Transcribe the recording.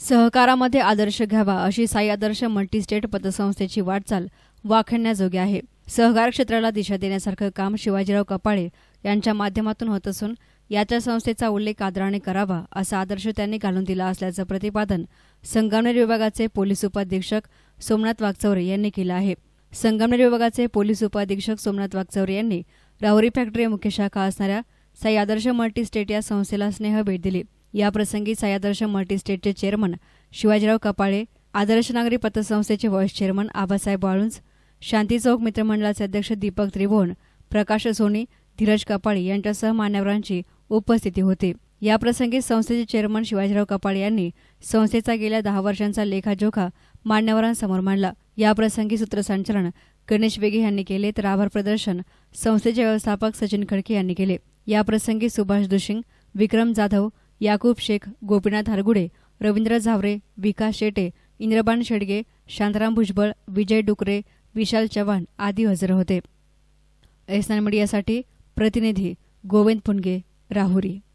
सहकारामध्ये आदर्श घ्यावा अशी साई आदर्श मल्टीस्टेट पतसंस्थेची वाटचाल वाखण्याजोगी आहे. सहकार क्षेत्राला दिशा देण्यासारखं काम शिवाजीराव कपाळे यांच्या माध्यमातून होत असून याच्या संस्थेचा उल्लेख आदराने करावा असा आदर्श त्यांनी घालून दिला असल्याचं प्रतिपादन संगमनेर विभागाचे पोलीस उपाधीक्षक सोमनाथ वागचौरे यांनी केलं आहे. संगमनेर विभागाचे पोलीस उपाधीक्षक सोमनाथ वागचौरे यांनी राहुरी फॅक्टरी मुख्य शाखा असणाऱ्या साई आदर्श मल्टीस्टेट या संस्थेला स्नेह भेट दिली. याप्रसंगी साई मल्टीस्टेटचे चेअरमन शिवाजीराव कपाळे आदर्श नागरी पतसंस्थेचे व्हाईस चेअरमन आबासाहेब वाळुंज शांती चौक मित्रमंडळाचे अध्यक्ष दीपक त्रिभुवन प्रकाश सोनी धीरज कपाळे यांच्यासह मान्यवरांची उपस्थिती होती. याप्रसंगी संस्थेचे चेअरमन शिवाजीराव कपाळे यांनी संस्थेचा गेल्या दहा वर्षांचा लेखाजोखा मान्यवरांसमोर मांडला. याप्रसंगी सूत्रसंचालन गणेश वेगे यांनी केले तर आभार प्रदर्शन संस्थेचे व्यवस्थापक सचिन खडके यांनी केले. याप्रसंगी सुभाष दुशिंग विक्रम जाधव याकूब शेख गोपीनाथ हरगुडे रवींद्र झावरे विकास शेटे इंद्रबान शेडगे शांताराम भुजबळ विजय डुकरे विशाल चव्हाण आदी हजर होते. एसनान मीडियासाठी प्रतिनिधी गोविंद पुनगे राहुरी.